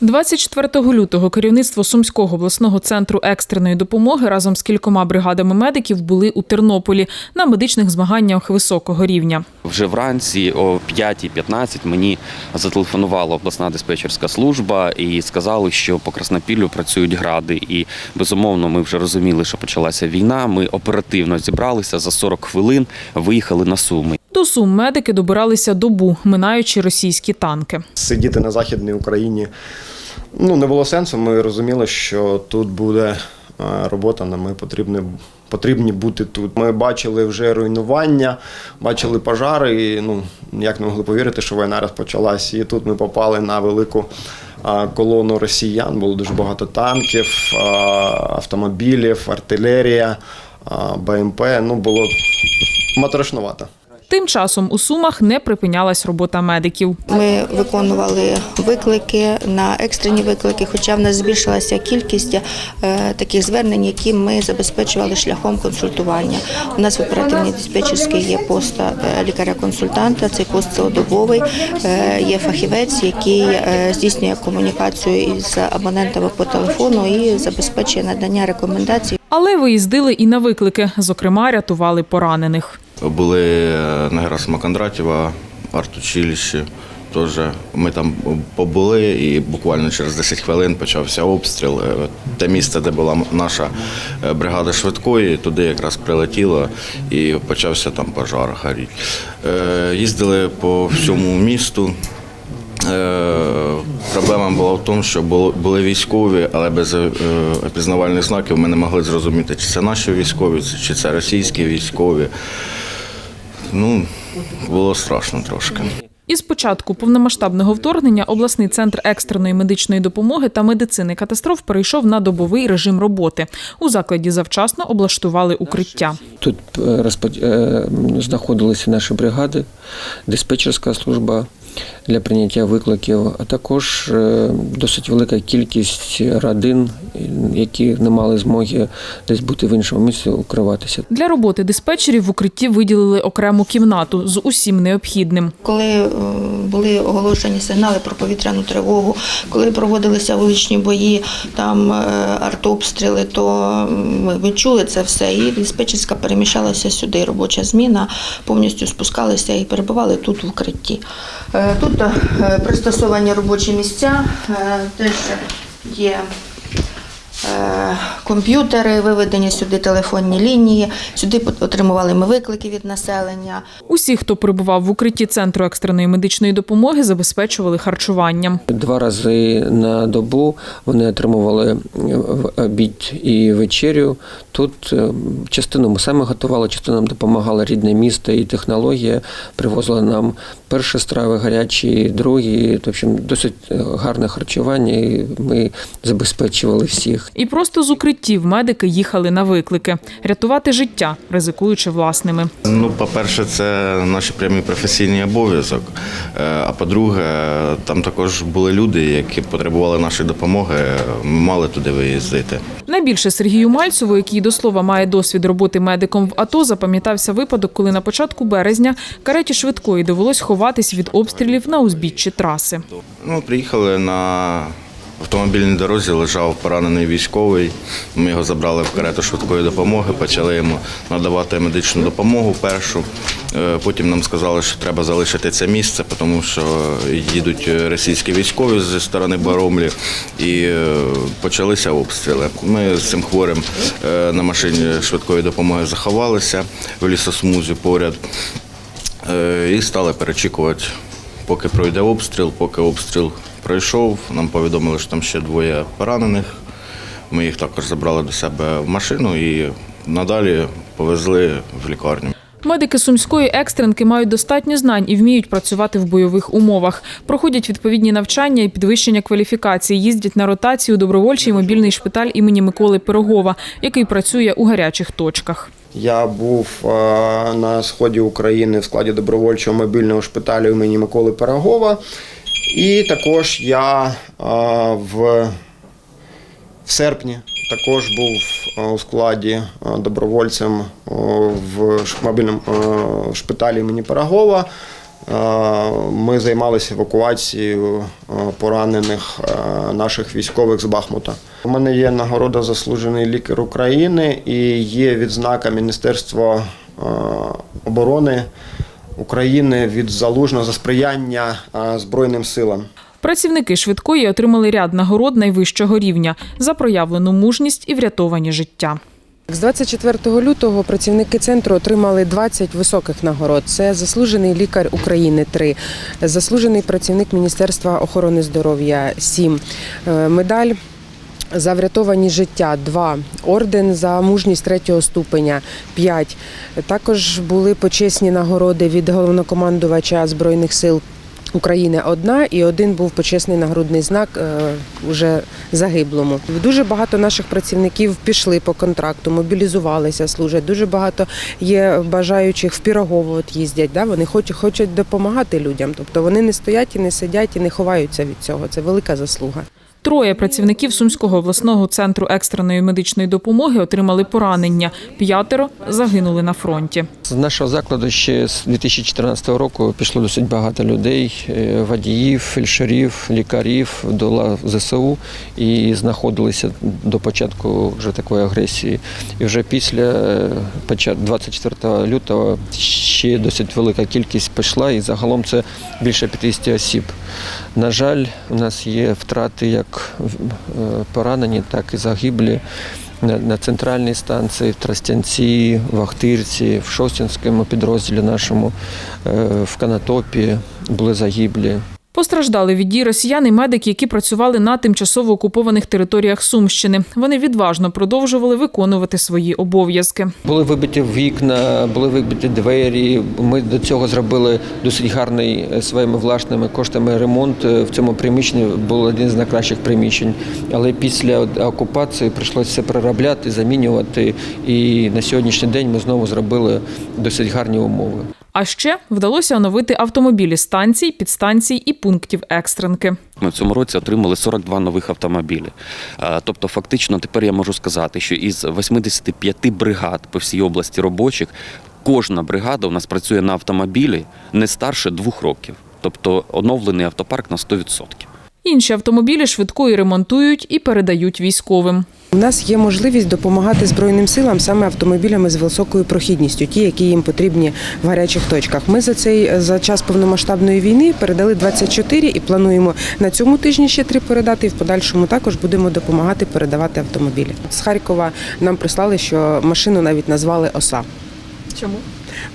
24 лютого керівництво Сумського обласного центру екстреної допомоги разом з кількома бригадами медиків були у Тернополі на медичних змаганнях високого рівня. Вже вранці о 5.15 мені зателефонувала обласна диспетчерська служба і сказали, що по Краснопіллю працюють гради. І безумовно, ми вже розуміли, що почалася війна. Ми оперативно зібралися за 40 хвилин, виїхали на Суми. До Сум медики добиралися добу, минаючи російські танки. сидіти на Західній Україні ну, не було сенсу. Ми розуміли, що тут буде е, робота, нам ми потрібні, бути тут. Ми бачили вже руйнування, бачили пожари, і ну, ніяк не могли повірити, що війна розпочалась. І тут ми попали на велику е, колону росіян. Було дуже багато танків, е, автомобілів, артилерія, БМП. Ну, було моторошнувато. Тим часом у Сумах не припинялась робота медиків. Ми виконували виклики на екстрені виклики, хоча в нас збільшилася кількість е, таких звернень, які ми забезпечували шляхом консультування. У нас в оперативній диспетчерській є пост е, лікаря-консультанта. Цей пост цілодобовий. Е, Є фахівець, який здійснює комунікацію із абонентами по телефону і забезпечує надання рекомендацій. Але виїздили і на виклики, зокрема, рятували поранених. Були е, на Герасима Кондратєва, артучилищі. Теж ми там побули, і буквально через 10 хвилин почався обстріл. Е, Те місце, де була наша е, бригада швидкої, туди якраз прилетіло і почався там пожар горіть. Е, Їздили по всьому місту. Проблема була в тому, що були військові, але без опізнавальних знаків ми не могли зрозуміти, чи це наші військові, чи це російські військові. Ну, було страшно трошки. Із початку повномасштабного вторгнення обласний центр екстреної медичної допомоги та медицини катастроф перейшов на добовий режим роботи. У закладі завчасно облаштували укриття. Тут е, е, знаходилися наші бригади, диспетчерська служба для прийняття викликів, а також е, досить велика кількість родин, які не мали змоги десь бути в іншому місці, укриватися. Для роботи диспетчерів в укритті виділили окрему кімнату з усім необхідним. Коли е, були оголошені сигнали про повітряну тривогу, коли проводилися вуличні бої, там е, артобстріли, то ми відчули це все. І диспетчерська переміщалася сюди. Робоча зміна повністю спускалися і перебували тут в укритті. Е, Тут е, пристосовані робочі місця, е, теж є. Е, Комп'ютери виведені сюди телефонні лінії. Сюди отримували ми виклики від населення. Усі, хто перебував в укритті центру екстреної медичної допомоги, забезпечували харчуванням. Два рази на добу вони отримували в обід і вечерю. Тут е, частину ми самі готували, частину нам допомагала рідне місто і технологія. Привозили нам перші страви гарячі, другі. Общем, досить е, гарне харчування. і Ми забезпечували всіх. І просто з укриттів медики їхали на виклики рятувати життя, ризикуючи власними. Ну, по-перше, це наш прямий професійний обов'язок. Е, А по-друге, там також були люди, які потребували нашої допомоги. Ми мали туди виїздити. Найбільше Сергію Мальцеву, який до слова має досвід роботи медиком в АТО, запам'ятався випадок, коли на початку березня кареті швидкої довелось ховатись від обстрілів на узбіччі траси. Ну, приїхали на автомобільній дорозі, лежав поранений військовий. Ми його забрали в карету швидкої допомоги, почали йому надавати медичну допомогу першу. Е, Потім нам сказали, що треба залишити це місце, тому що їдуть російські військові зі сторони Баромлі і е, почалися обстріли. Ми з цим хворим е, на машині швидкої допомоги заховалися в лісосмузі поряд і стали перечікувати поки пройде обстріл, поки обстріл пройшов, нам повідомили, що там ще двоє поранених. Ми їх також забрали до себе в машину і надалі повезли в лікарню. Медики сумської екстренки мають достатньо знань і вміють працювати в бойових умовах. Проходять відповідні навчання і підвищення кваліфікації. Їздять на ротацію у добровольчий мобільний шпиталь імені Миколи Пирогова, який працює у гарячих точках. Я був е, на сході України в складі добровольчого мобільного шпиталю імені Миколи Пирогова. І також я в, в серпні також був у складі добровольцем в мобільному шпиталі імені Пирогова. Е, Ми займалися евакуацією поранених наших військових з Бахмута. У мене є нагорода заслужений лікар України і є відзнака Міністерства оборони України від залужного за сприяння Збройним силам. Працівники швидкої отримали ряд нагород найвищого рівня за проявлену мужність і врятовані життя. З 24 лютого працівники центру отримали 20 високих нагород. Це заслужений лікар України 3, заслужений працівник Міністерства охорони здоров'я 7, е, медаль за врятовані життя 2, орден за мужність третього ступеня 5. Також були почесні нагороди від головнокомандувача Збройних сил України одна і один був почесний нагрудний знак е, уже загиблому. Дуже багато наших працівників пішли по контракту, мобілізувалися, служать. Дуже багато є бажаючих в Пірогово от їздять. Да? Вони хочуть, хочуть допомагати людям. Тобто вони не стоять і не сидять і не ховаються від цього. Це велика заслуга. Троє працівників Сумського обласного центру екстреної медичної допомоги отримали поранення. П'ятеро загинули на фронті. З нашого закладу ще з 2014 року пішло досить багато людей, е, водіїв, фельдшерів, лікарів до ЗСУ і знаходилися до початку вже такої агресії. І вже після е, почат- 24 лютого ще досить велика кількість пішла, і загалом це більше 50 осіб. На жаль, у нас є втрати як е, поранені, так і загиблі на, на центральній станції, в Тростянці, в Ахтирці, в Шостінському підрозділі нашому, е, в Канатопі були загиблі. Постраждали від дій росіян і медики, які працювали на тимчасово окупованих територіях Сумщини. Вони відважно продовжували виконувати свої обов'язки. Були вибиті вікна, були вибиті двері. Ми до цього зробили досить гарний е, своїми власними коштами ремонт. Е, В цьому приміщенні був один з найкращих приміщень. Але після окупації прийшлося все переробляти, замінювати. І на сьогоднішній день ми знову зробили досить гарні умови. А ще вдалося оновити автомобілі станцій, підстанцій і пунктів екстренки. Ми в цьому році отримали 42 нових автомобілі. Тобто, фактично, тепер я можу сказати, що із 85 бригад по всій області робочих кожна бригада у нас працює на автомобілі не старше двох років. Тобто оновлений автопарк на 100%. Інші автомобілі швидкої ремонтують і передають військовим. У нас є можливість допомагати Збройним силам саме автомобілями з високою прохідністю, ті, які їм потрібні в гарячих точках. Ми за цей за час повномасштабної війни передали 24 і плануємо на цьому тижні ще три передати. І в подальшому також будемо допомагати передавати автомобілі. З Харкова нам прислали, що машину навіть назвали Оса. Чому?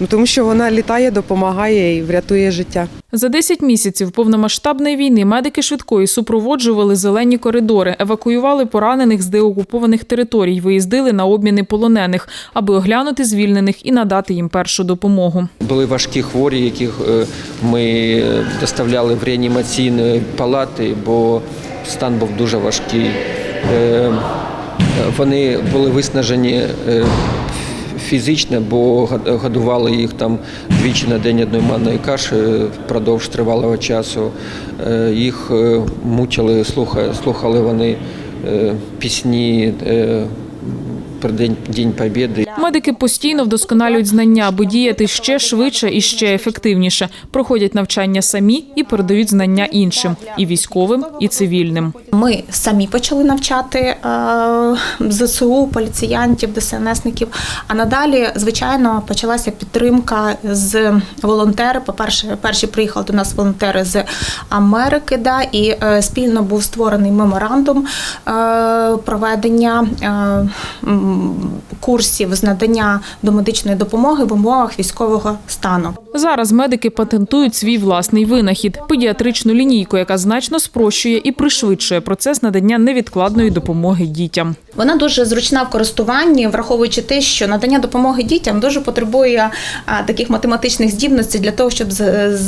Ну тому що вона літає, допомагає і врятує життя. За 10 місяців повномасштабної війни медики швидкої супроводжували зелені коридори, евакуювали поранених з деокупованих територій, виїздили на обміни полонених, аби оглянути звільнених і надати їм першу допомогу. Були важкі хворі, яких е, ми е, доставляли в реанімаційні палати, бо стан був дуже важкий. Е, Вони були виснажені е, фізично, бо годували їх там двічі на день одної манної каші впродовж тривалого часу. Е, Їх е, мучили, слухали, вони е, пісні про День, День Побєди. Медики постійно вдосконалюють знання, аби діяти ще швидше і ще ефективніше. Проходять навчання самі і передають знання іншим і військовим, і цивільним. Ми самі почали навчати е, ЗСУ, поліціянтів, ДСНСників. А надалі, звичайно, почалася підтримка з волонтери. По-перше, перші приїхали до нас волонтери з Америки, да, і е, спільно був створений меморандум е, проведення курсів з надання домедичної допомоги в умовах військового стану. Зараз медики патентують свій власний винахід педіатричну лінійку, яка значно спрощує і пришвидшує процес надання невідкладної допомоги дітям. Вона дуже зручна в користуванні, враховуючи те, що надання допомоги дітям дуже потребує таких математичних здібностей для того, щоб е,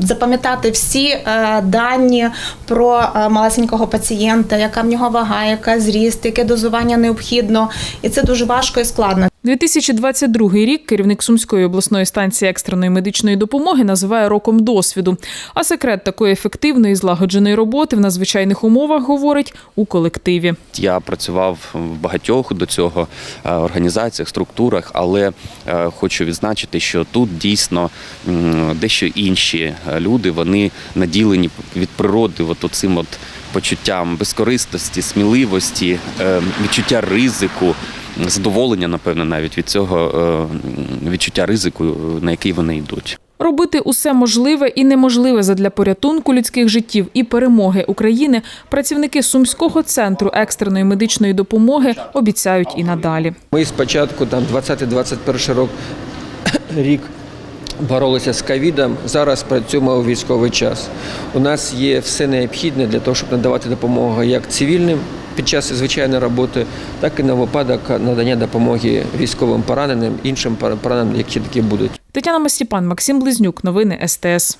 запам'ятати всі е, дані про е, малесенького пацієнта, яка в нього вага, яка зріст, яке дозування необхідно, і це дуже важко і складно. 2022 рік керівник Сумської обласної станції екстреної медичної допомоги називає роком досвіду. А секрет такої ефективної злагодженої роботи в надзвичайних умовах говорить у колективі. Я працював в багатьох до цього е, організаціях, структурах, але е, хочу відзначити, що тут дійсно дещо інші е, люди вони наділені від природи, от цим от почуттям безкористості, сміливості, відчуття ризику. Задоволення, напевно, навіть від цього е, відчуття ризику, на який вони йдуть. Робити усе можливе і неможливе задля порятунку людських життів і перемоги України працівники Сумського центру екстреної медичної допомоги обіцяють і надалі. Ми спочатку там 20-21 рок, рік боролися з ковідом. Зараз працюємо у військовий час. У нас є все необхідне для того, щоб надавати допомогу як цивільним під час звичайної роботи, так і на випадок надання допомоги військовим пораненим, іншим пораненим, які такі будуть. Тетяна Мастіпан, Максим Близнюк. Новини СТС.